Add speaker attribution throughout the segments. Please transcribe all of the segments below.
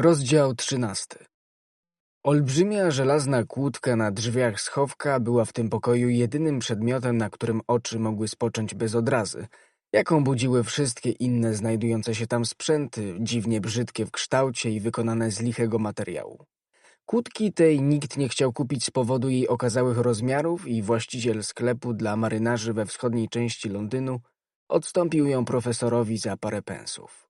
Speaker 1: Rozdział trzynasty Olbrzymia żelazna kłódka na drzwiach schowka była w tym pokoju jedynym przedmiotem, na którym oczy mogły spocząć bez odrazy, jaką budziły wszystkie inne znajdujące się tam sprzęty, dziwnie brzydkie w kształcie i wykonane z lichego materiału. Kłódki tej nikt nie chciał kupić z powodu jej okazałych rozmiarów i właściciel sklepu dla marynarzy we wschodniej części Londynu odstąpił ją profesorowi za parę pensów.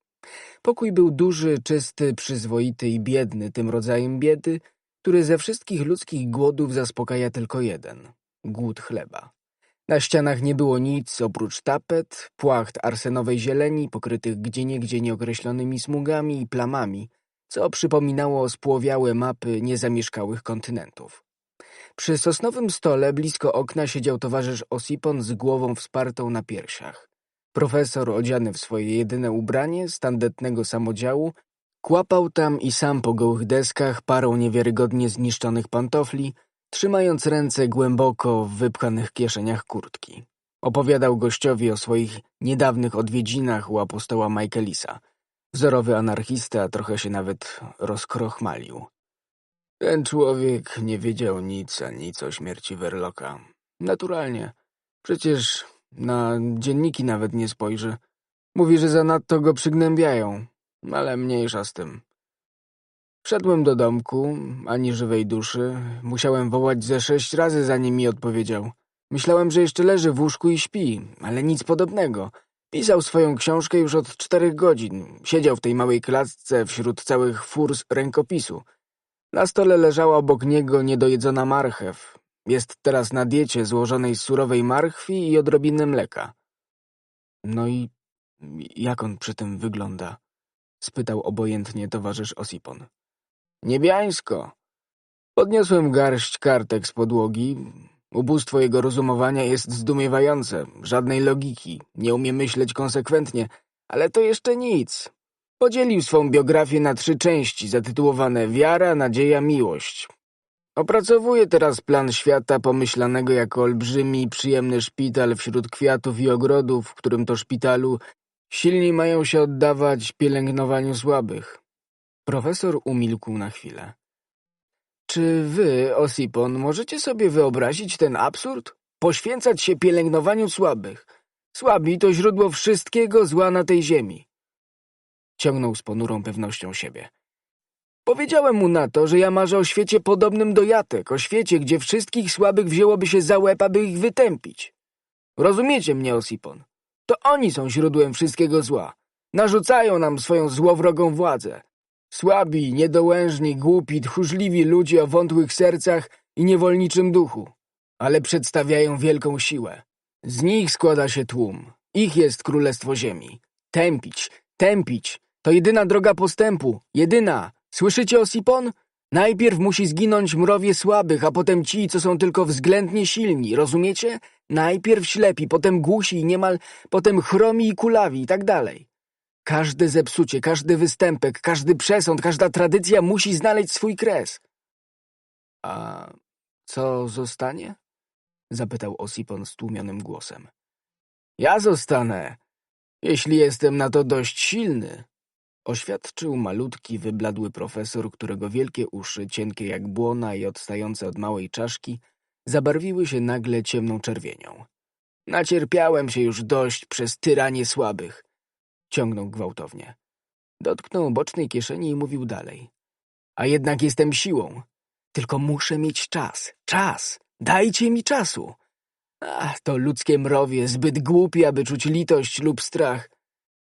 Speaker 1: Pokój był duży, czysty, przyzwoity i biedny tym rodzajem biedy, który ze wszystkich ludzkich głodów zaspokaja tylko jeden – głód chleba. Na ścianach nie było nic oprócz tapet, płacht arsenowej zieleni pokrytych gdzieniegdzie nieokreślonymi smugami i plamami, co przypominało spłowiałe mapy niezamieszkałych kontynentów. Przy sosnowym stole blisko okna siedział towarzysz Osipon z głową wspartą na piersiach. Profesor, odziany w swoje jedyne ubranie z tandetnego samodziału, kłapał tam i sam po gołych deskach parą niewiarygodnie zniszczonych pantofli, trzymając ręce głęboko w wypchanych kieszeniach kurtki. Opowiadał gościowi o swoich niedawnych odwiedzinach u apostoła Michaelisa. Wzorowy anarchista trochę się nawet rozkrochmalił. Ten człowiek nie wiedział nic ani nic o śmierci Werloka. Naturalnie. Przecież na dzienniki nawet nie spojrzy. Mówi, że zanadto go przygnębiają, ale mniejsza z tym. Wszedłem do domku, ani żywej duszy. Musiałem wołać ze sześć razy, zanim mi odpowiedział. Myślałem, że jeszcze leży w łóżku i śpi, ale nic podobnego. Pisał swoją książkę już od czterech godzin. Siedział w tej małej klatce wśród całych furs rękopisu. Na stole leżała obok niego niedojedzona marchew. Jest teraz na diecie złożonej z surowej marchwi i odrobiny mleka. No i jak on przy tym wygląda? spytał obojętnie towarzysz Osipon. Niebiańsko. Podniosłem garść kartek z podłogi. Ubóstwo jego rozumowania jest zdumiewające. Żadnej logiki. Nie umie myśleć konsekwentnie. Ale to jeszcze nic. Podzielił swą biografię na trzy części, zatytułowane Wiara, Nadzieja, Miłość. Opracowuje teraz plan świata pomyślanego jako olbrzymi, przyjemny szpital wśród kwiatów i ogrodów, w którym to szpitalu silni mają się oddawać pielęgnowaniu słabych. Profesor umilkł na chwilę. Czy wy, Osipon, możecie sobie wyobrazić ten absurd? Poświęcać się pielęgnowaniu słabych. Słabi to źródło wszystkiego zła na tej ziemi. Ciągnął z ponurą pewnością siebie. Powiedziałem mu na to, że ja marzę o świecie podobnym do jatek, o świecie, gdzie wszystkich słabych wzięłoby się za łeb, aby ich wytępić. Rozumiecie mnie, Osipon? To oni są źródłem wszystkiego zła. Narzucają nam swoją złowrogą władzę. Słabi, niedołężni, głupi, tchórzliwi ludzie o wątłych sercach i niewolniczym duchu. Ale przedstawiają wielką siłę. Z nich składa się tłum. Ich jest królestwo ziemi. Tępić, tępić. To jedyna droga postępu. Jedyna. Słyszycie, Osipon? Najpierw musi zginąć mrowie słabych, a potem ci, co są tylko względnie silni, rozumiecie? Najpierw ślepi, potem głusi i niemal, potem chromi i kulawi i tak dalej. Każde zepsucie, każdy występek, każdy przesąd, każda tradycja musi znaleźć swój kres. A co zostanie? Zapytał Osipon stłumionym głosem. Ja zostanę, jeśli jestem na to dość silny, Oświadczył malutki, wybladły profesor, którego wielkie uszy, cienkie jak błona i odstające od małej czaszki, zabarwiły się nagle ciemną czerwienią. Nacierpiałem się już dość przez tyranie słabych. Ciągnął gwałtownie. Dotknął bocznej kieszeni i mówił dalej. A jednak jestem siłą. Tylko muszę mieć czas. Czas! Dajcie mi czasu! Ach, to ludzkie mrowie, zbyt głupie, aby czuć litość lub strach.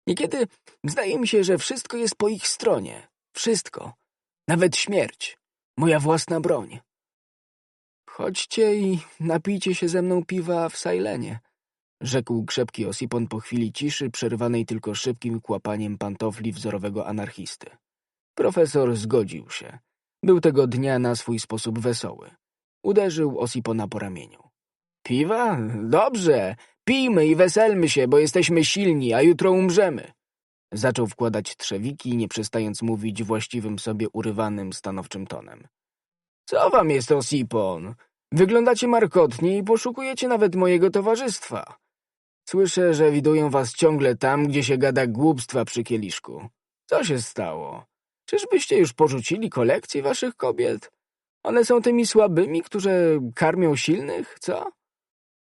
Speaker 1: Niekiedy zdaje mi się, że wszystko jest po ich stronie. Wszystko. Nawet śmierć. Moja własna broń. Chodźcie i napijcie się ze mną piwa w Sajlenie, rzekł krzepki Osipon po chwili ciszy, przerwanej tylko szybkim kłapaniem pantofli wzorowego anarchisty. Profesor zgodził się. Był tego dnia na swój sposób wesoły. Uderzył Osipona po ramieniu. Piwa? Dobrze. Pijmy i weselmy się, bo jesteśmy silni, a jutro umrzemy. Zaczął wkładać trzewiki, nie przestając mówić właściwym sobie urywanym, stanowczym tonem. Co wam jest, Osipon? Wyglądacie markotnie i poszukujecie nawet mojego towarzystwa. Słyszę, że widują was ciągle tam, gdzie się gada głupstwa przy kieliszku. Co się stało? Czyżbyście już porzucili kolekcję waszych kobiet? One są tymi słabymi, którzy karmią silnych, co?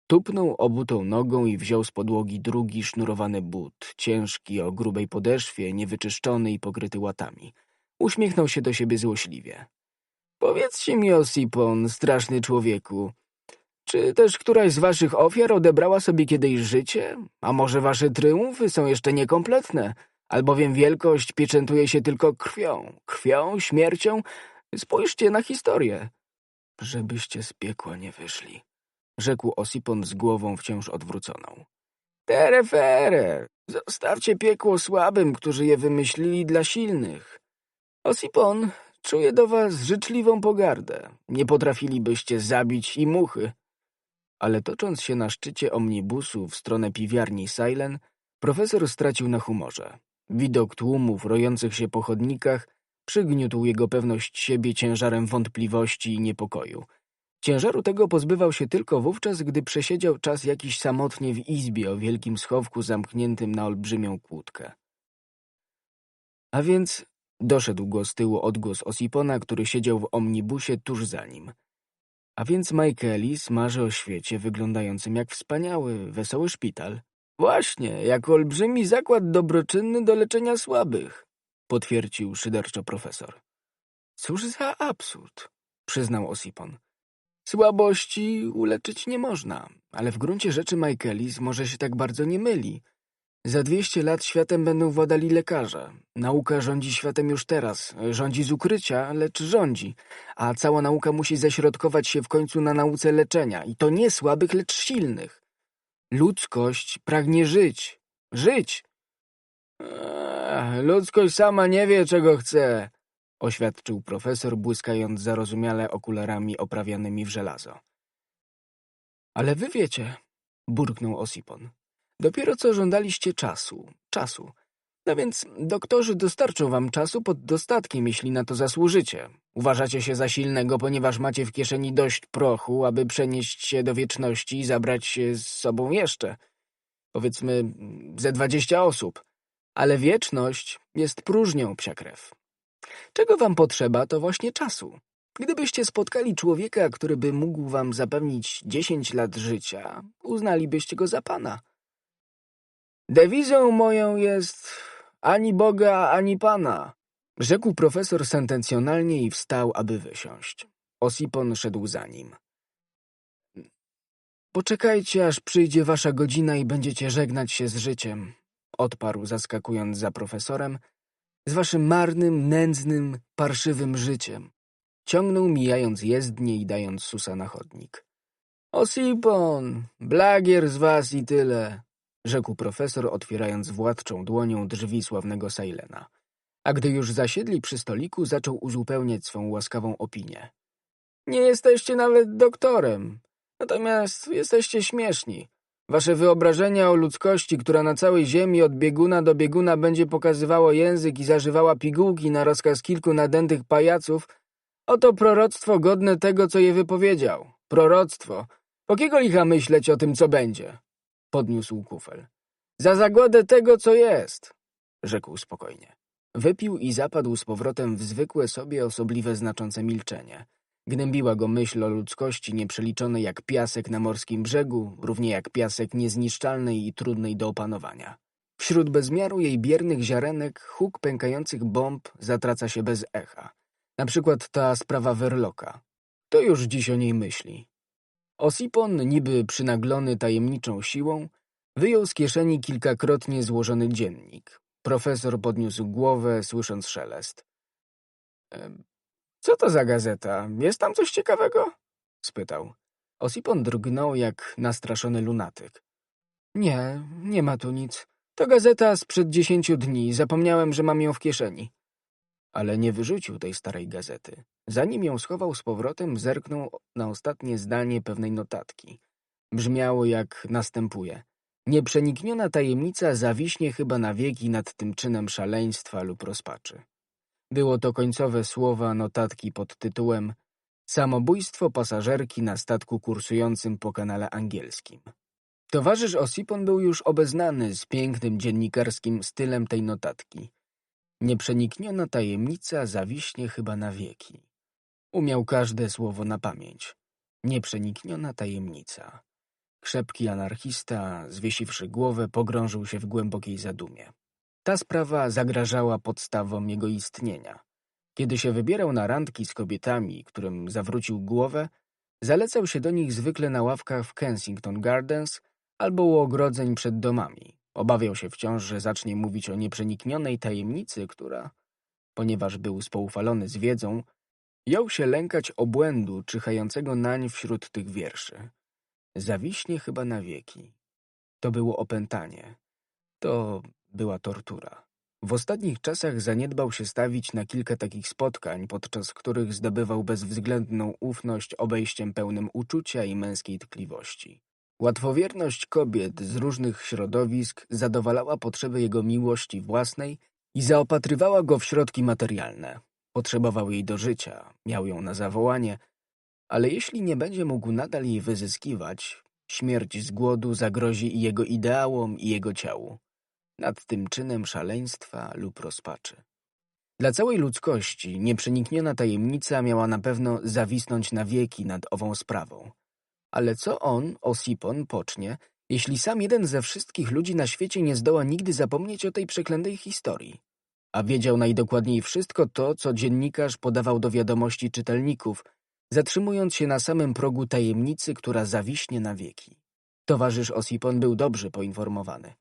Speaker 1: Tupnął obutą nogą i wziął z podłogi drugi sznurowany but, ciężki, o grubej podeszwie, niewyczyszczony i pokryty łatami. Uśmiechnął się do siebie złośliwie. Powiedzcie mi, Osipon, straszny człowieku, czy też któraś z waszych ofiar odebrała sobie kiedyś życie? A może wasze triumfy są jeszcze niekompletne? Albowiem wielkość pieczętuje się tylko krwią, krwią, śmiercią. Spójrzcie na historię. Żebyście z piekła nie wyszli, rzekł Osipon z głową wciąż odwróconą. Terefere, zostawcie piekło słabym, którzy je wymyślili dla silnych. Osipon, czuję do was życzliwą pogardę. Nie potrafilibyście zabić i muchy. Ale tocząc się na szczycie omnibusu w stronę piwiarni Silent, profesor stracił na humorze. Widok tłumów rojących się po chodnikach przygniótł jego pewność siebie ciężarem wątpliwości i niepokoju. Ciężaru tego pozbywał się tylko wówczas, gdy przesiedział czas jakiś samotnie w izbie o wielkim schowku zamkniętym na olbrzymią kłódkę. A więc doszedł go z tyłu odgłos Osipona, który siedział w omnibusie tuż za nim. A więc Michaelis marzy o świecie wyglądającym jak wspaniały, wesoły szpital. Właśnie, jak olbrzymi zakład dobroczynny do leczenia słabych, potwierdził szyderczo profesor. Cóż za absurd, przyznał Osipon. Słabości uleczyć nie można, ale w gruncie rzeczy Michaelis może się tak bardzo nie myli. Za dwieście lat światem będą władali lekarze. Nauka rządzi światem już teraz. Rządzi z ukrycia, lecz rządzi. A cała nauka musi ześrodkować się w końcu na nauce leczenia. I to nie słabych, lecz silnych. Ludzkość pragnie żyć. Żyć! Ludzkość sama nie wie, czego chce, oświadczył profesor, błyskając zarozumiale okularami oprawianymi w żelazo. Ale wy wiecie, burknął Osipon. Dopiero co żądaliście czasu, czasu. No więc doktorzy dostarczą wam czasu pod dostatkiem, jeśli na to zasłużycie. Uważacie się za silnego, ponieważ macie w kieszeni dość prochu, aby przenieść się do wieczności i zabrać się z sobą jeszcze. Powiedzmy ze dwadzieścia osób. Ale wieczność jest próżnią, psia krew. Czego wam potrzeba, to właśnie czasu. Gdybyście spotkali człowieka, który by mógł wam zapewnić dziesięć lat życia, uznalibyście go za pana. Dewizą moją jest ani Boga, ani Pana, rzekł profesor sentencjonalnie i wstał, aby wysiąść. Osipon szedł za nim. Poczekajcie, aż przyjdzie wasza godzina i będziecie żegnać się z życiem, odparł, zaskakując za profesorem, z waszym marnym, nędznym, parszywym życiem. Ciągnął, mijając jezdnie i dając susa na chodnik. Osipon, blagier z was i tyle rzekł profesor, otwierając władczą dłonią drzwi sławnego Sailena. A gdy już zasiedli przy stoliku, zaczął uzupełniać swą łaskawą opinię. Nie jesteście nawet doktorem, natomiast jesteście śmieszni. Wasze wyobrażenia o ludzkości, która na całej ziemi od bieguna do bieguna będzie pokazywało język i zażywała pigułki na rozkaz kilku nadętych pajaców, oto proroctwo godne tego, co je wypowiedział. Proroctwo. Po kiego licha myśleć o tym, co będzie? Podniósł kufel. Za zagładę tego, co jest, rzekł spokojnie. Wypił i zapadł z powrotem w zwykłe sobie osobliwe znaczące milczenie. Gnębiła go myśl o ludzkości nieprzeliczonej jak piasek na morskim brzegu, równie jak piasek niezniszczalnej i trudnej do opanowania. Wśród bezmiaru jej biernych ziarenek huk pękających bomb zatraca się bez echa. Na przykład ta sprawa Werloka. To już dziś o niej myśli. Osipon, niby przynaglony tajemniczą siłą, wyjął z kieszeni kilkakrotnie złożony dziennik. Profesor podniósł głowę, słysząc szelest. Co to za gazeta? Jest tam coś ciekawego? spytał. Osipon drgnął jak nastraszony lunatyk. Nie, nie ma tu nic. To gazeta sprzed dziesięciu dni. Zapomniałem, że mam ją w kieszeni ale nie wyrzucił tej starej gazety. Zanim ją schował z powrotem, zerknął na ostatnie zdanie pewnej notatki. Brzmiało jak następuje. Nieprzenikniona tajemnica zawiśnie chyba na wieki nad tym czynem szaleństwa lub rozpaczy. Było to końcowe słowa notatki pod tytułem Samobójstwo pasażerki na statku kursującym po kanale angielskim. Towarzysz Osipon był już obeznany z pięknym dziennikarskim stylem tej notatki. Nieprzenikniona tajemnica zawiśnie chyba na wieki. Umiał każde słowo na pamięć. Nieprzenikniona tajemnica. Krzepki anarchista, zwiesiwszy głowę, pogrążył się w głębokiej zadumie. Ta sprawa zagrażała podstawom jego istnienia. Kiedy się wybierał na randki z kobietami, którym zawrócił głowę, zalecał się do nich zwykle na ławkach w Kensington Gardens albo u ogrodzeń przed domami. Obawiał się wciąż, że zacznie mówić o nieprzeniknionej tajemnicy, która, ponieważ był spoufalony z wiedzą, jął się lękać obłędu czyhającego nań wśród tych wierszy. Zawiśnie chyba na wieki. To było opętanie. To była tortura. W ostatnich czasach zaniedbał się stawić na kilka takich spotkań, podczas których zdobywał bezwzględną ufność obejściem pełnym uczucia i męskiej tkliwości. Łatwowierność kobiet z różnych środowisk zadowalała potrzeby jego miłości własnej i zaopatrywała go w środki materialne. Potrzebował jej do życia, miał ją na zawołanie, ale jeśli nie będzie mógł nadal jej wyzyskiwać, śmierć z głodu zagrozi i jego ideałom, i jego ciału nad tym czynem szaleństwa lub rozpaczy. Dla całej ludzkości nieprzenikniona tajemnica miała na pewno zawisnąć na wieki nad ową sprawą. Ale co on, Osipon, pocznie, jeśli sam jeden ze wszystkich ludzi na świecie nie zdoła nigdy zapomnieć o tej przeklętej historii? A wiedział najdokładniej wszystko to, co dziennikarz podawał do wiadomości czytelników, zatrzymując się na samym progu tajemnicy, która zawiśnie na wieki. Towarzysz Osipon był dobrze poinformowany.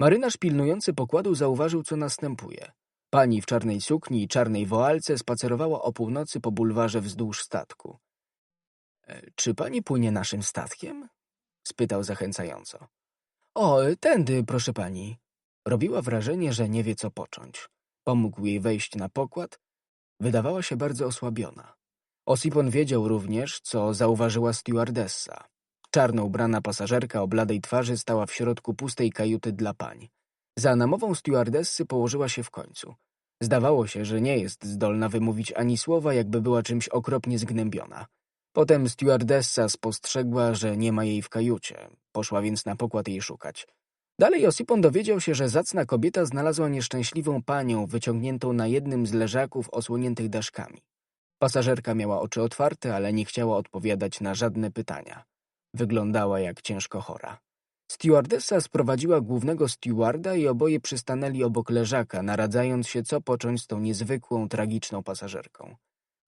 Speaker 1: Marynarz pilnujący pokładu zauważył, co następuje. Pani w czarnej sukni i czarnej woalce spacerowała o północy po bulwarze wzdłuż statku. E, — Czy pani płynie naszym statkiem? — spytał zachęcająco. — O, tędy, proszę pani. Robiła wrażenie, że nie wie, co począć. Pomógł jej wejść na pokład. Wydawała się bardzo osłabiona. Osipon wiedział również, co zauważyła stewardessa. Czarno ubrana pasażerka o bladej twarzy stała w środku pustej kajuty dla pań. Za namową stewardessy położyła się w końcu. Zdawało się, że nie jest zdolna wymówić ani słowa, jakby była czymś okropnie zgnębiona. Potem stewardessa spostrzegła, że nie ma jej w kajucie. Poszła więc na pokład jej szukać. Dalej Osipon dowiedział się, że zacna kobieta znalazła nieszczęśliwą panią wyciągniętą na jednym z leżaków osłoniętych daszkami. Pasażerka miała oczy otwarte, ale nie chciała odpowiadać na żadne pytania. Wyglądała jak ciężko chora. Stewardessa sprowadziła głównego stewarda i oboje przystanęli obok leżaka, naradzając się, co począć z tą niezwykłą, tragiczną pasażerką.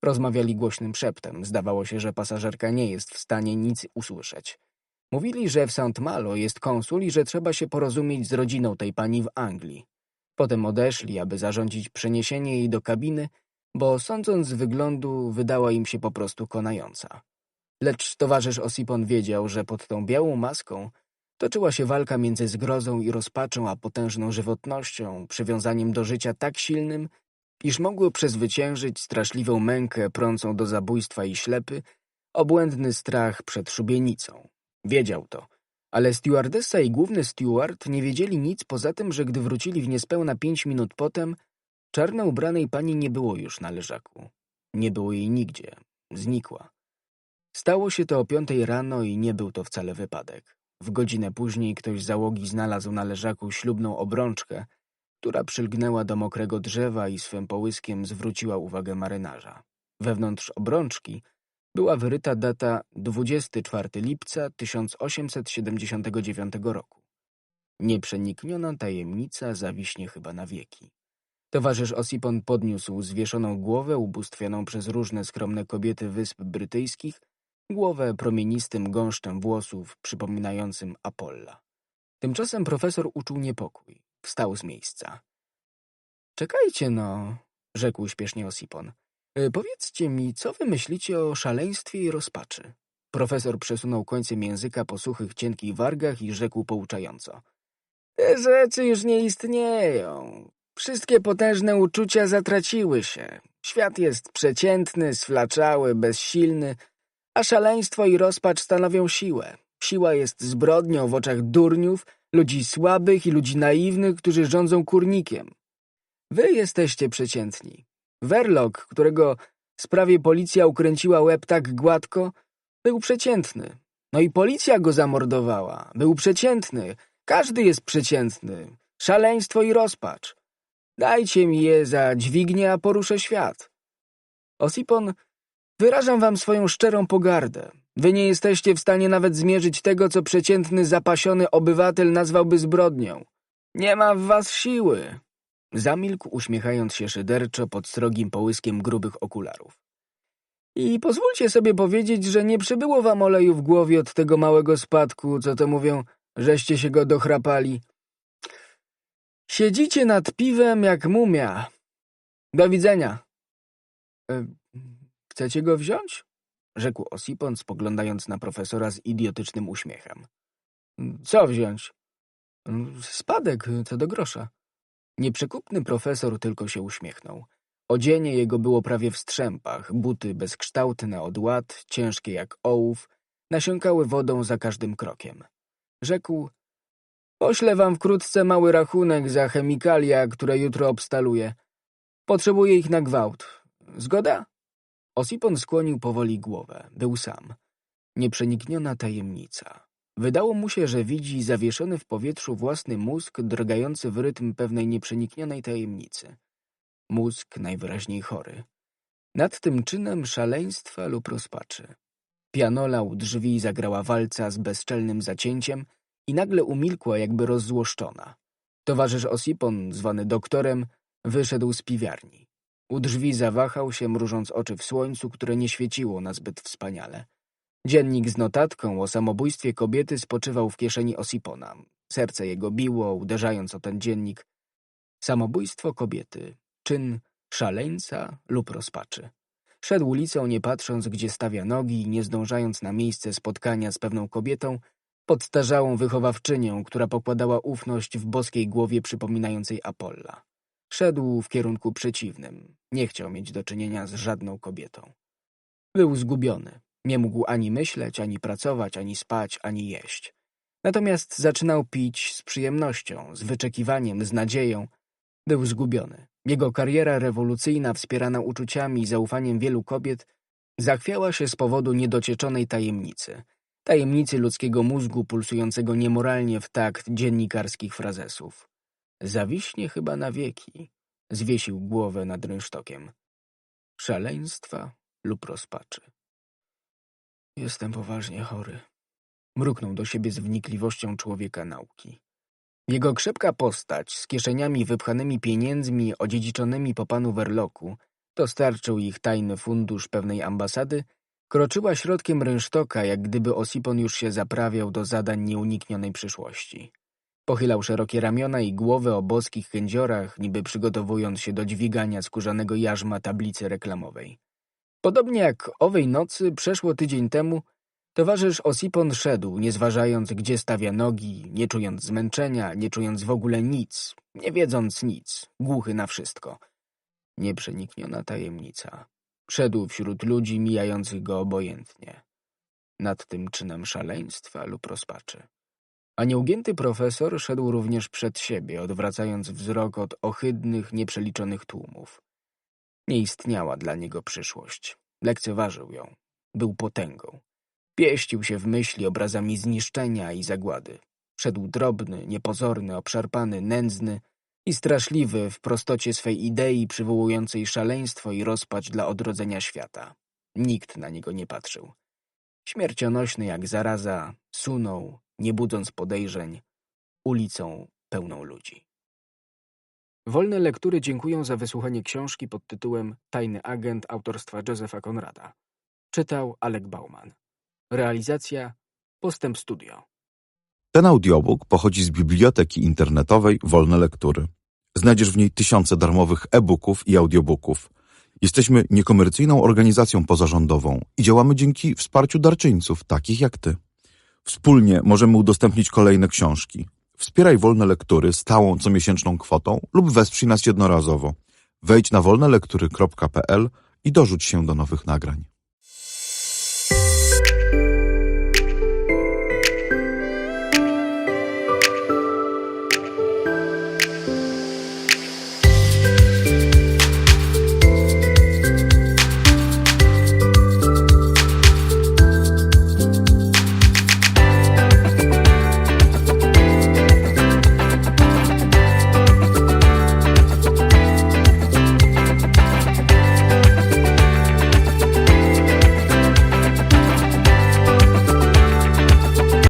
Speaker 1: Rozmawiali głośnym szeptem. Zdawało się, że pasażerka nie jest w stanie nic usłyszeć. Mówili, że w St. Malo jest konsul i że trzeba się porozumieć z rodziną tej pani w Anglii. Potem odeszli, aby zarządzić przeniesienie jej do kabiny, bo sądząc z wyglądu wydała im się po prostu konająca. Lecz towarzysz Osipon wiedział, że pod tą białą maską toczyła się walka między zgrozą i rozpaczą, a potężną żywotnością, przywiązaniem do życia tak silnym, iż mogły przezwyciężyć straszliwą mękę prącą do zabójstwa i ślepy, obłędny strach przed szubienicą. Wiedział to, ale stewardessa i główny steward nie wiedzieli nic poza tym, że gdy wrócili w niespełna pięć minut potem, czarno ubranej pani nie było już na leżaku. Nie było jej nigdzie. Znikła. Stało się to o piątej rano i nie był to wcale wypadek. W godzinę później ktoś z załogi znalazł na leżaku ślubną obrączkę, która przylgnęła do mokrego drzewa i swym połyskiem zwróciła uwagę marynarza. Wewnątrz obrączki była wyryta data 24 lipca 1879 roku. Nieprzenikniona tajemnica zawiśnie chyba na wieki. Towarzysz Osipon podniósł zwieszoną głowę ubóstwioną przez różne skromne kobiety wysp brytyjskich głowę promienistym gąszczem włosów przypominającym Apolla. Tymczasem profesor uczuł niepokój. Wstał z miejsca. Czekajcie no, rzekł śpiesznie Osipon. E, powiedzcie mi, co wy myślicie o szaleństwie i rozpaczy? Profesor przesunął końcem języka po suchych, cienkich wargach i rzekł pouczająco. Te rzeczy już nie istnieją. Wszystkie potężne uczucia zatraciły się. Świat jest przeciętny, sflaczały, bezsilny, a szaleństwo i rozpacz stanowią siłę. Siła jest zbrodnią w oczach durniów, ludzi słabych i ludzi naiwnych, którzy rządzą kurnikiem. Wy jesteście przeciętni. Werlok, którego sprawie policja ukręciła łeb tak gładko, był przeciętny. No i policja go zamordowała. Był przeciętny. Każdy jest przeciętny. Szaleństwo i rozpacz. Dajcie mi je za dźwignię, a poruszę świat. Osipon, wyrażam wam swoją szczerą pogardę. Wy nie jesteście w stanie nawet zmierzyć tego, co przeciętny, zapasiony obywatel nazwałby zbrodnią. Nie ma w was siły. Zamilkł, uśmiechając się szyderczo pod srogim połyskiem grubych okularów. I pozwólcie sobie powiedzieć, że nie przybyło wam oleju w głowie od tego małego spadku, co to mówią, żeście się go dochrapali. Siedzicie nad piwem jak mumia. Do widzenia. Chcecie go wziąć? Rzekł Osipon, spoglądając na profesora z idiotycznym uśmiechem. Co wziąć? Spadek, co do grosza. Nieprzekupny profesor tylko się uśmiechnął. Odzienie jego było prawie w strzępach, buty bezkształtne od ład, ciężkie jak ołów, nasiąkały wodą za każdym krokiem. Rzekł, poślę wam wkrótce mały rachunek za chemikalia, które jutro obstaluję. Potrzebuję ich na gwałt. Zgoda? Osipon skłonił powoli głowę. Był sam. Nieprzenikniona tajemnica. Wydało mu się, że widzi zawieszony w powietrzu własny mózg drgający w rytm pewnej nieprzeniknionej tajemnicy. Mózg najwyraźniej chory. Nad tym czynem szaleństwa lub rozpaczy. Pianola u drzwi zagrała walca z bezczelnym zacięciem i nagle umilkła jakby rozzłoszczona. Towarzysz Osipon, zwany doktorem, wyszedł z piwiarni. U drzwi zawahał się, mrużąc oczy w słońcu, które nie świeciło nazbyt wspaniale. Dziennik z notatką o samobójstwie kobiety spoczywał w kieszeni Osipona. Serce jego biło, uderzając o ten dziennik. Samobójstwo kobiety. Czyn szaleńca lub rozpaczy. Szedł ulicą, nie patrząc, gdzie stawia nogi nie zdążając na miejsce spotkania z pewną kobietą, podstarzałą wychowawczynią, która pokładała ufność w boskiej głowie przypominającej Apolla. Szedł w kierunku przeciwnym. Nie chciał mieć do czynienia z żadną kobietą. Był zgubiony. Nie mógł ani myśleć, ani pracować, ani spać, ani jeść. Natomiast zaczynał pić z przyjemnością, z wyczekiwaniem, z nadzieją. Był zgubiony. Jego kariera rewolucyjna, wspierana uczuciami i zaufaniem wielu kobiet, zachwiała się z powodu niedocieczonej tajemnicy. Tajemnicy ludzkiego mózgu pulsującego niemoralnie w takt dziennikarskich frazesów. Zawiśnie chyba na wieki. Zwiesił głowę nad rynsztokiem. Szaleństwa lub rozpaczy. Jestem poważnie chory. Mruknął do siebie z wnikliwością człowieka nauki. Jego krzepka postać, z kieszeniami wypchanymi pieniędzmi odziedziczonymi po panu Werloku, dostarczył ich tajny fundusz pewnej ambasady, kroczyła środkiem rynsztoka, jak gdyby Osipon już się zaprawiał do zadań nieuniknionej przyszłości. Pochylał szerokie ramiona i głowę o boskich kędziorach, niby przygotowując się do dźwigania skórzanego jarzma tablicy reklamowej. Podobnie jak owej nocy przeszło tydzień temu, towarzysz Osipon szedł, nie zważając, gdzie stawia nogi, nie czując zmęczenia, nie czując w ogóle nic, nie wiedząc nic, głuchy na wszystko. Nieprzenikniona tajemnica. Szedł wśród ludzi mijających go obojętnie. Nad tym czynem szaleństwa lub rozpaczy. A nieugięty profesor szedł również przed siebie, odwracając wzrok od ohydnych, nieprzeliczonych tłumów. Nie istniała dla niego przyszłość. Lekceważył ją. Był potęgą. Pieścił się w myśli obrazami zniszczenia i zagłady. Szedł drobny, niepozorny, obszarpany, nędzny i straszliwy w prostocie swej idei przywołującej szaleństwo i rozpacz dla odrodzenia świata. Nikt na niego nie patrzył. Śmiercionośny jak zaraza, sunął, nie budząc podejrzeń, ulicą pełną ludzi. Wolne lektury dziękuję za wysłuchanie książki pod tytułem Tajny agent autorstwa Józefa Konrada. Czytał Alek Bauman. Realizacja Postęp Studio.
Speaker 2: Ten audiobook pochodzi z biblioteki internetowej Wolne Lektury. Znajdziesz w niej tysiące darmowych e-booków i audiobooków. Jesteśmy niekomercyjną organizacją pozarządową i działamy dzięki wsparciu darczyńców, takich jak ty. Wspólnie możemy udostępnić kolejne książki. Wspieraj wolne lektury stałą comiesięczną kwotą lub wesprzyj nas jednorazowo. Wejdź na wolnelektury.pl i dorzuć się do nowych nagrań.